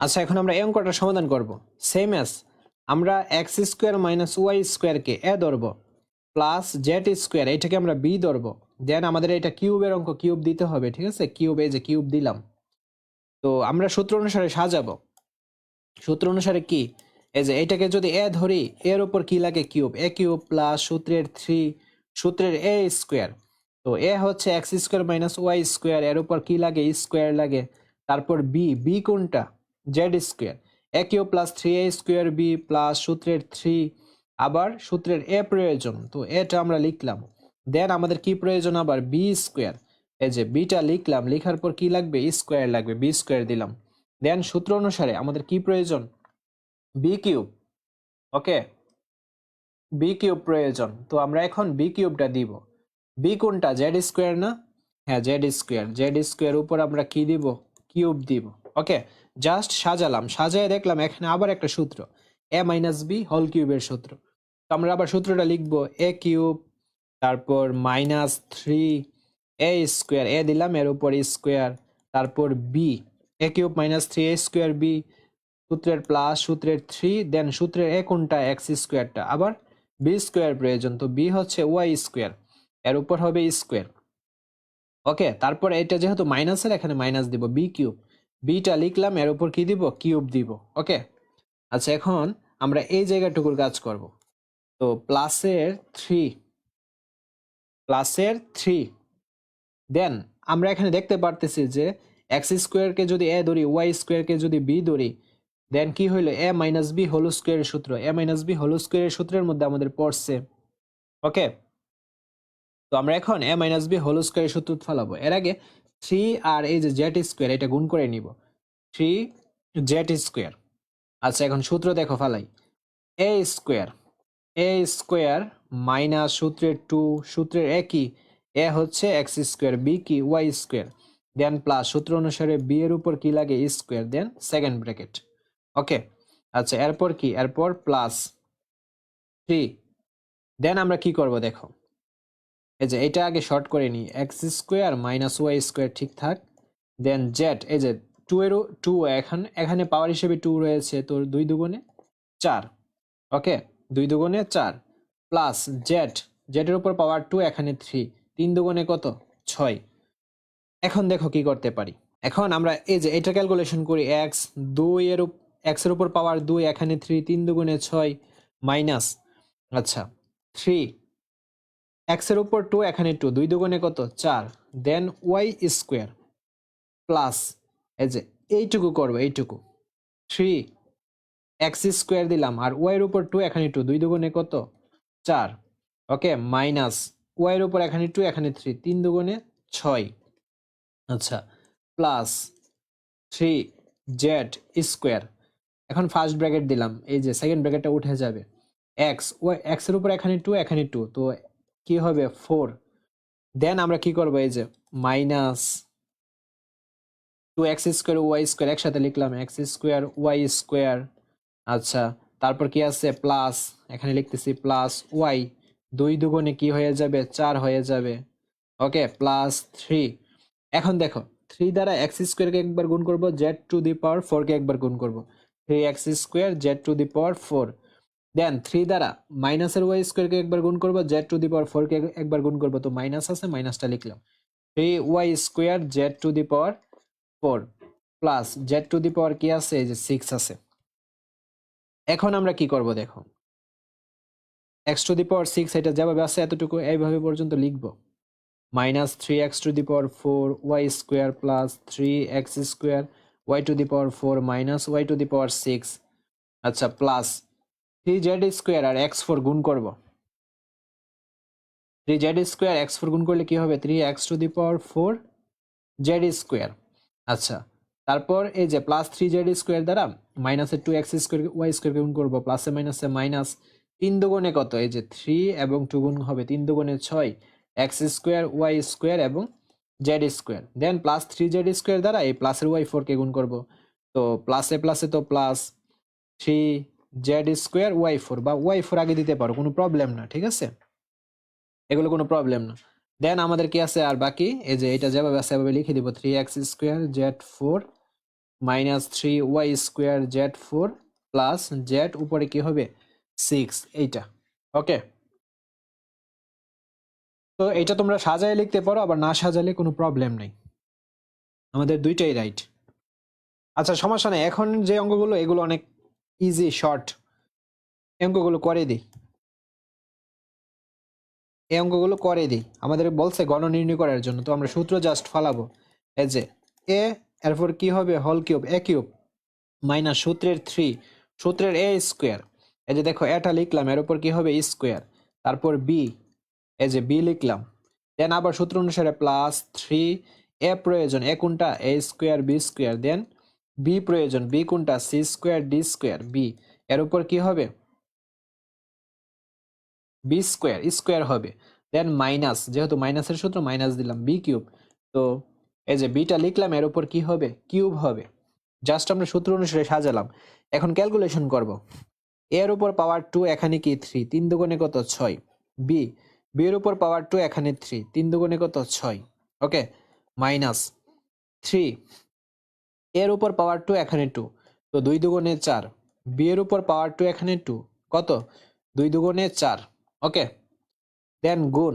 আচ্ছা এখন আমরা এই অঙ্কটা সমাধান করব? সেম অ্যাজ আমরা এক্স স্কোয়ার মাইনাস ওয়াই স্কোয়ারকে এ ধরব প্লাস জেড স্কোয়ার এটাকে আমরা বি ধরব। দেন আমাদের এটা কিউবের অঙ্ক কিউব দিতে হবে, ঠিক আছে? কিউব, এই যে কিউব দিলাম। তো আমরা সূত্র অনুসারে সাজাবো। সূত্র অনুসারে কি? এই যে এটাকে যদি এ ধরি, এর উপর কি লাগে? কিউব। এ কিউব প্লাস সূত্রের থ্রি সূত্রের এ স্কোয়ার তো এ হচ্ছে X square minus Y square এর উপর কি লাগে? স্কোয়ার লাগে। তারপর বি বি কোনটা? Z square. A cube plus three A square B plus সূত্রের থ্রি আবার সূত্রের এ প্রয়োজন। তো এটা আমরা লিখলাম। দেন আমাদের কি প্রয়োজন আবার? বি স্কোয়ার এই যে বিটা লিখলাম, লেখার পর কি লাগবে? স্কোয়ার লাগবে। বি স্কোয়ার দিলাম। দেন সূত্র অনুসারে আমাদের কি প্রয়োজন? B cube okay B cube প্রয়োজন। তো আমরা এখন বি কিউবটা দিব। বি কোনটা? জেড স্কোয়ার না? হ্যাঁ জেড স্কোয়ার জেড স্কোয়ার উপর আমরা কি দিব? কিউব দিব। ওকে জাস্ট সাজালাম। সাজায় দেখলাম এখানে আবার একটা সূত্র। এ মাইনাস বি হোল কিউবের সূত্র। তো আমরা আবার সূত্রটা লিখব এ কিউব তারপর minus three A square A দিলাম, এর উপর স্কোয়ার তারপর B A cube minus three A square B সূত্রের প্লাস সূত্রের থ্রি দেন সূত্রের এ কোনটা? এক্স স্কোয়ারটা আবার বি স্কোয়ার প্রয়োজন, তো বি হচ্ছে ওয়াই স্কোয়ার এর উপর হবে স্কোয়ার ওকে তারপর এটা যেহেতু মাইনাসের এখানে মাইনাস দিব বি কিউব বিটা লিখলাম, এর উপর কি দিব? কিউব দিব ওকে আচ্ছা এখন আমরা এই জায়গাটুকুর কাজ করব। তো প্লাসের থ্রি প্লাসের থ্রি দেন আমরা এখানে দেখতে পারতেছি যে এক্স স্কোয়ারকে যদি এ ধরি ওয়াই স্কোয়ারকে যদি বি ধরি দেন কি হইল? এ মাইনাস বি হোল স্কোয়ারের সূত্র। এ মাইনাস বি হোল স্কোয়ারের সূত্রের মধ্যে আমাদের পড়ছে ওকে তো আমরা এখন এ মাইনাস বি হোল স্কোয়ারের সূত্র ফেলাবো এর আগে থ্রি আর এই যে জেড স্কোয়ার, এটা গুণ করে নিব। Three Z square. আচ্ছা এখন সূত্র দেখো ফালাই। A square A square minus সূত্রের টু, সূত্রের একই এ হচ্ছে এক্স স্কোয়ার, বি কি? Y square. দেন প্লাস সূত্র অনুসারে বি এর উপর কি লাগে? Square. Then second bracket. Okay আচ্ছা এরপর কি? এরপর প্লাস থ্রি। দেন আমরা কি করব দেখো? এই যে এটা আগে শর্ট করে নিই X square minus Y square ঠিক থাক। দেন জেড এই যে টু এর টু এখন, এখানে পাওয়ার হিসেবে টু রয়েছে তোর দুই দুগুণে চার ওকে দুই দুগুণে চার প্লাস জেড জেডের উপর পাওয়ার টু এখানে থ্রি তিন দুগুণে কত? ছয়। এখন দেখো কি করতে পারি। এখন আমরা এই যে এটা ক্যালকুলেশন করি এক্স দুই এর এক্সের উপর পাওয়ার দুই, এখানে থ্রি তিন দুগুণে ছয় মাইনাস আচ্ছা থ্রি এক্সের উপর টু এখানে টু দুই দুগুণে কত? চার। দেন ওয়াই স্কোয়ার প্লাস এই যে এইটুকু করব, এইটুকু। থ্রি এক্স স্কোয়ার দিলাম, আর ওয়াইয়ের উপর টু এখানে টু দুই দুগুণে কত? চার। ওকে মাইনাস ওয়াইয়ের উপর এখানে টু এখানে থ্রি তিন দুগুণে ছয়। আচ্ছা প্লাস থ্রি জেড স্কোয়ার এখন ফার্স্ট ব্র্যাকেট দিলাম, এই যে সেকেন্ড ব্র্যাকেটটা উঠে যাবে। এক্স ওয়াই এক্সের উপর এখানে টু এখানে টু তো কি হবে? ফোর দেন আমরা কি করব? এই যে minus two X square Y square একসাথে লিখলাম এক্স স্কোয়ার ওয়াই স্কোয়ার আচ্ছা তারপর কি আছে? প্লাস এখানে লিখতেছি প্লাস ওয়াই দুই দুগুণে কি হয়ে যাবে? চার হয়ে যাবে। ওকে প্লাস থ্রি এখন দেখো থ্রি দ্বারা এক্স স্কোয়ারকে একবার গুণ করব জেড টু দি পাওয়ার ফোরকে একবার গুণ করব। Three X square Z to the power four then three দ্বারা মাইনাসের ওয়াই স্কোয়ারকে একবার গুণ করব জেড টু দি পাওয়ার ফোরকে একবার গুণ করব, তো মাইনাস আছে মাইনাসটা লিখলাম। Three Y square Z to the power four plus Z to the power কি আছে, এই যে সিক্স আছে। এখন আমরা কি করব, দেখো। X to the power six এটা যেভাবে আছে, এতটুকু এইভাবে পর্যন্ত লিখব। Minus three X to the power four Y square plus three X square Y to the power four minus Y to the power six আচ্ছা প্লাস থ্রি জেড স্কোয়ার আর X four গুণ করব। Three Z square X four গুণ করলে কি হবে? Three X to the power four Z square আচ্ছা তারপর এই যে প্লাস থ্রি জেড স্কোয়ার দ্বারা মাইনাসের two X square Y square গুণ করব। প্লাসে মাইনাসে মাইনাস তিন দুগুণে কত? এই যে থ্রি এবং টু গুণ হবে তিন দুগুণে ছয় এক্স স্কোয়ার ওয়াই স্কোয়ার এবং Z square then plus three Z square দ্বারা এই প্লাসের ওয়াই ফোরকে গুণ করব। তো প্লাসে প্লাসে তো plus three Z square Y four বা ওয়াই ফোর আগে দিতে পারো, কোনো প্রবলেম না, ঠিক আছে? এগুলো কোনো প্রবলেম না। দেন আমাদের কি আছে আর বাকি? এই যে এটা যেভাবে আছে সেভাবে লিখে দিব three X square Z four minus three Y square Z four plus Z উপরে কি হবে? সিক্স এইটা ওকে তো এটা তোমরা সাজায় লিখতে পারো, আবার না সাজালে কোনো প্রবলেম নেই। আমাদের দুইটাই রাইট আচ্ছা সমস্যা নেই, এখন যে অঙ্কগুলো এগুলো অনেক ইজি শর্ট এই অঙ্কগুলো করে দিই। এই অঙ্কগুলো করে দিই। আমাদের বলছে গণ নির্ণয় করার জন্য, তো আমরা সূত্র জাস্ট ফালাবো। এই যে এ এরপর কি হবে? হল কিউব এ কিউব মাইনাস সূত্রের থ্রি সূত্রের এ স্কোয়ার এই যে দেখো এটা লিখলাম, এর উপর কি হবে? স্কোয়ার তারপর বি এই যে বি লিখলাম। দেন আবার সূত্র অনুসারে প্লাস থ্রি এ প্রয়োজন এ কোনটা? A square B square then B প্রয়োজন, বি কোনটা? C square, D square, B. এর উপর কি হবে? বি স্কোয়ার স্কোয়ার হবে। দেন মাইনাস, যেহেতু মাইনাসের সূত্র, মাইনাস দিলাম বি কিউব। তো এই যে বিটা লিখলাম, এর উপর কি হবে? কিউব হবে। জাস্ট আমরা সূত্র অনুসারে সাজালাম। এখন ক্যালকুলেশন করব। এর উপর পাওয়ার টু এখানে কি? থ্রি। তিন দুগুণে কত? ছয়। বি। বি এর উপর পাওয়ার টু এখানে থ্রি। তিন দুগুণে কত? ছয়। ওকে? Minus three. এর উপর পাওয়ার টু এখানে টু তো দুই দুগুণে চার। বি এর উপর পাওয়ার টু এখানে টু কত? দুই দুগুণে চার ওকে দেন গুণ।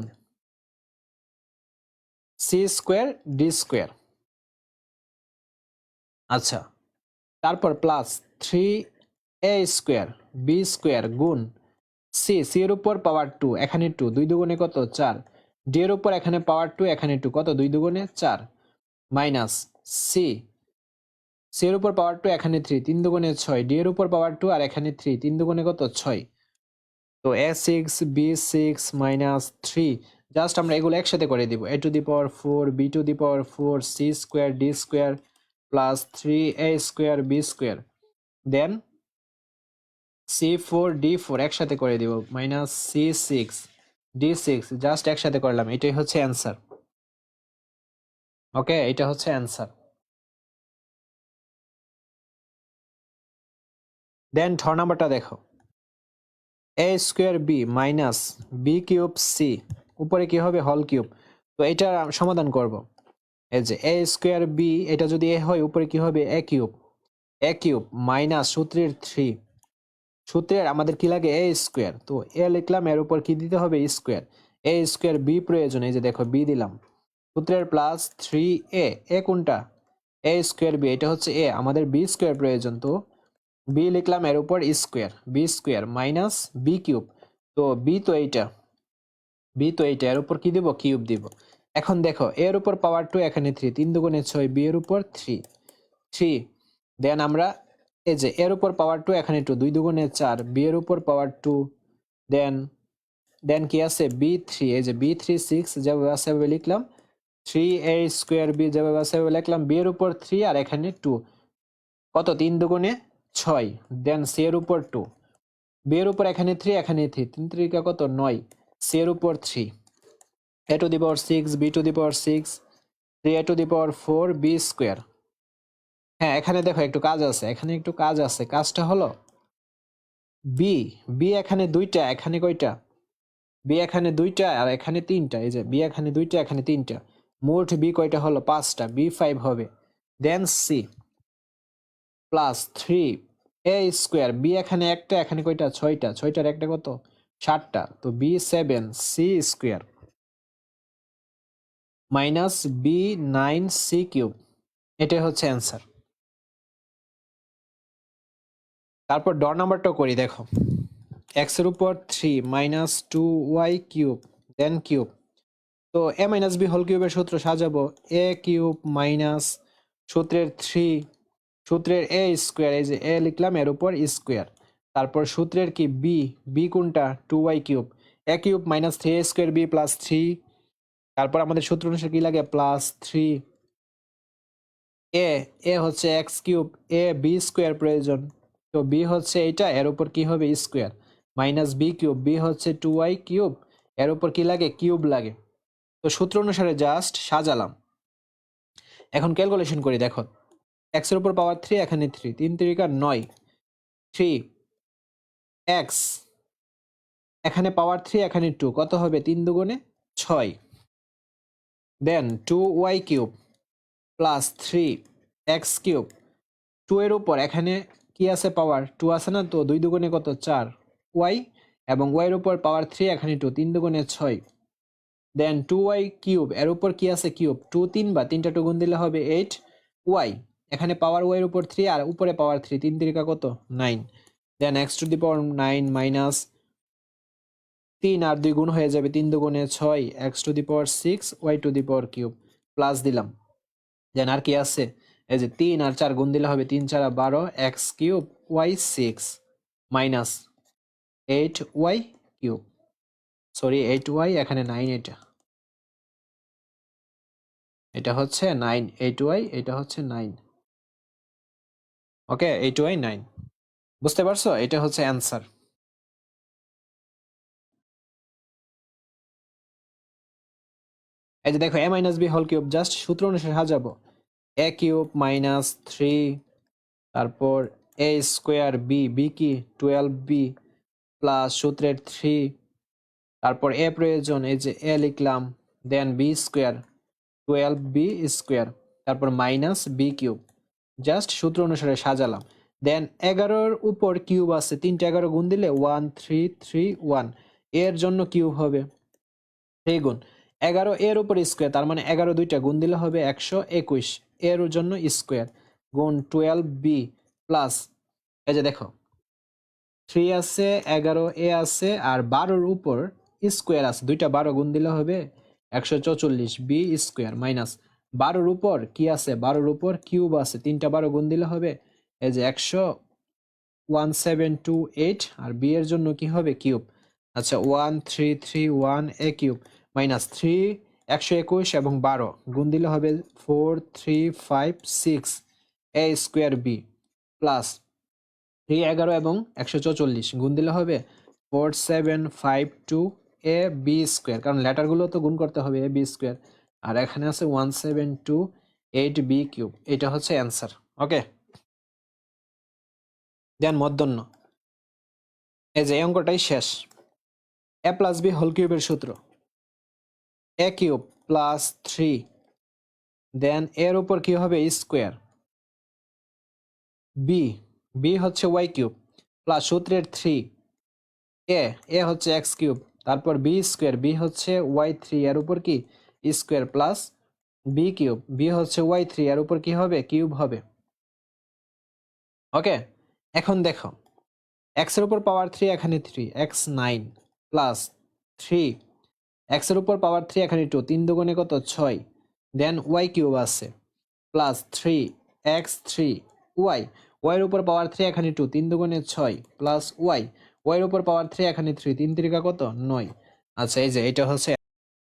সি স্কোয়ার ডি স্কোয়ার আচ্ছা তারপর plus three A square B square গুণ। সি সি এর উপর পাওয়ার টু এখানে টু দুই দুগুণে কত? চার। ডি এর উপর এখানে পাওয়ার টু এখানে টু কত? দুই দুগুণে চার। মাইনাস সি সি এর উপর পাওয়ার টু এখানে থ্রি তিন দুগুণে ছয়, ডি এর উপর পাওয়ার টু আর এখানে থ্রি তিন দুগুণে কত? ছয়। তো A six B six minus three just আমরা এগুলো একসাথে করে দিব। A to the power four B to the power four C square D square plus three A square B square then C four D four একসাথে করে দিব। Minus C six D six just একসাথে করলাম। এটাই হচ্ছে answer okay এটা হচ্ছে answer দেন ছ নাম্বারটা দেখো। A square B minus B cube C উপরে কি হবে? হল কিউব তো এটা সমাধান করব। এই যে এ স্কোয়ার বি এটা যদি এ হয়, উপরে কি হবে? A cube A cube minus সূত্রের থ্রি সূত্রের আমাদের কি লাগে? এ স্কোয়ার তো এ লিখলাম, এর উপর কি দিতে হবে? স্কোয়ার এ স্কোয়ার বি প্রয়োজন। এই যে দেখো বি দিলাম। সূত্রের প্লাস থ্রি এ এ কোনটা? এ স্কোয়ার বি এটা হচ্ছে এ আমাদের বি স্কোয়ার প্রয়োজন। তো বি লিখলাম এর উপর square, B square minus B cube. তো বি তো এইটা, বি তো এইটা, এর উপর কি দিব? কিউব দিব। এখন দেখো, এর উপর পাওয়ার টু এখানে থ্রি তিন দুগুণে ছয়, বি এর উপর থ্রি থ্রি দেন আমরা এই যে এর উপর পাওয়ার টু এখানে টু দুই দুগুণে চার, বি এর উপর পাওয়ার টু দেন দেন কি আছে? বি থ্রি এই যে বি থ্রি সিক্স যেভাবে আছে লিখলাম। থ্রি এ স্কোয়ার বি যেভাবে আছে লিখলাম, বি এর উপর থ্রি আর এখানে টু কত? তিন দুগুণে ছয় দেন এর উপর টু এর উপর এখানে থ্রি এখানে থ্রি তিন ত্রিকা কত? নয় এর উপর three A to the power six B to the power six three A to the power four B square হ্যাঁ এখানে দেখো একটু কাজ আছে, এখানে একটু কাজ আছে, কাজটা হলো বি বি এখানে দুইটা, এখানে কয়টা? বি এখানে দুইটা আর এখানে তিনটা, এই যে বি এখানে দুইটা, এখানে তিনটা, মোট বি কয়টা হলো? পাঁচটা বি ফাইভ হবে then C plus three A square B এখানে একটা, এখানে কয়টা? ছয়টা। ছয়টার একটা কত? ষাটটা তো B seven C square minus B nine C cube এটাই হচ্ছে অ্যান্সার তারপর ড নাম্বারটাও করি, দেখো। এক্সের উপর three minus two Y cube then cube তো এ মাইনাস বি হোল কিউবের সূত্র সাজাবো। এ কিউব মাইনাস সূত্রের থ্রি সূত্রের এ স্কোয়ার, এই যে এ লিখলাম, এর উপর স্কোয়ার। তারপর সূত্রের কি? বি। বি কোনটা? Two Y cube A cube minus three A square B plus three তারপর আমাদের সূত্র অনুসারে কি লাগে? প্লাস থ্রি এ এ হচ্ছে X cube A B square প্রয়োজন। তো বি হচ্ছে এইটা, এর উপর কি হবে? Square minus B cube B হচ্ছে টু ওয়াই কিউব এর উপর কি লাগে? কিউব লাগে। তো সূত্র অনুসারে জাস্ট সাজালাম। এখন ক্যালকুলেশন করি, দেখো। এক্সের উপর পাওয়ার থ্রি এখানে থ্রি তিন তিরিকা নয়। থ্রি এক্স এখানে পাওয়ার থ্রি এখানে টু কত হবে? তিন দুগুণে ছয়। Then two Y cube plus three X cube two এর উপর এখানে কি আছে পাওয়ার টু আছে না তো? দুই দুগুণে কত? চার। ওয়াই এবং ওয়াইয়ের উপর পাওয়ার থ্রি এখানে টু তিন দুগুণে ছয়। দেন টু ওয়াই কিউব এর উপর কি আছে কিউব টু তিন বা তিনটা টু গুণ দিলে হবে এইট ওয়াই এখানে পাওয়ার ওয়াইয়ের উপর থ্রি আর উপরে পাওয়ার থ্রি তিন তিরিকা কত? Nine then X to the power nine minus তিন আর দুই গুণ হয়ে যাবে তিন দুগুণে ছয় X to the power six Y to the power cube plus দিলাম। দেন আর কি আছে? এই যে তিন আর চার গুণ দিলে হবে তিন চার বারো X cube Y six minus eight Y cube sorry eight Y এখানে নাইন এটা। এটা হচ্ছে নাইন এইট ওয়াই এটা হচ্ছে nine okay eight Y nine বুঝতে পারছ? এটা হচ্ছে অ্যান্সার এই যে দেখো A minus B whole cube just সূত্র অনুসারে সাজাবো। এ কিউব মাইনাস থ্রি তারপর এ স্কোয়ার বি বি কি? টুয়েলভ বি প্লাস সূত্রের থ্রি তারপর এ প্রয়োজন, এই যে এ লিখলাম then B square twelve B square তারপর মাইনাস বি কিউব জাস্ট সূত্র অনুসারে সাজালাম দেন এগারোর উপর কিউব আছে, তিনটে এগারো গুণ দিলে ওয়ান থ্রি থ্রি ওয়ানের জন্য কিউব হবে থ্রি গুণ। এগারো এর উপর স্কোয়ার তার মানে এগারো দুইটা গুণ দিলে হবে একশো একুশ। এর জন্য স্কোয়ার গুণ টুয়েলভ বি প্লাস এই যে দেখো। থ্রি আছে, এগারো এ আছে, আর বারোর উপর স্কোয়ার আছে। দুইটা বারো গুণ দিলে হবে একশো চৌচল্লিশ বি স্কোয়ার মাইনাস বারোর উপর কি আছে? বারোর উপর কিউব আছে। তিনটা বারো গুণ দিলে হবে এই যে একশো ওয়ান সেভেন টু এইট আর বি এর জন্য কি হবে? কিউব। আচ্ছা one three three one A cube minus three একশো একুশ এবং বারো গুণ দিলে হবে four three five six A square B plus three এগারো এবং একশো চৌচল্লিশ গুণ দিলে হবে four seven five two A B square. কারণ লেটারগুলো তো গুণ করতে হবে এ বি স্কোয়ার। আর এখানে আছে one seven two eight B cube এটা হচ্ছে অ্যান্সার ওকে দেন মধ্যাহ্ন। এই যে অঙ্কটাই শেষ। এ প্লাস বি হোল কিউবের সূত্র। A cube plus three then এর উপর কি হবে? স্কোয়ার বি বি হচ্ছে ওয়াই কিউব প্লাস সূত্রের থ্রি এ এ হচ্ছে এক্স কিউব তারপর বি স্কোয়ার বি হচ্ছে ওয়াই থ্রি এর উপর কি? Square plus B cube. B হচ্ছে ওয়াই থ্রি এর উপর কি হবে? কিউব হবে। ওকে? এখন দেখো। এক্সের উপর পাওয়ার থ্রি এখানে three x nine plus three এক্সের উপর পাওয়ার থ্রি এখানে টু তিন দুগুণে কত? ছয়। দেন ওয়াই কিউব আছে। Plus three x three y ওয়াইয়ের উপর পাওয়ার থ্রি এখানে টু তিন দুগুণে ছয় প্লাস ওয়াই ওয়াইয়ের উপর পাওয়ার থ্রি এখানে থ্রি তিন তিরিকা কত? নয়। আচ্ছা এই যে, এটা হচ্ছে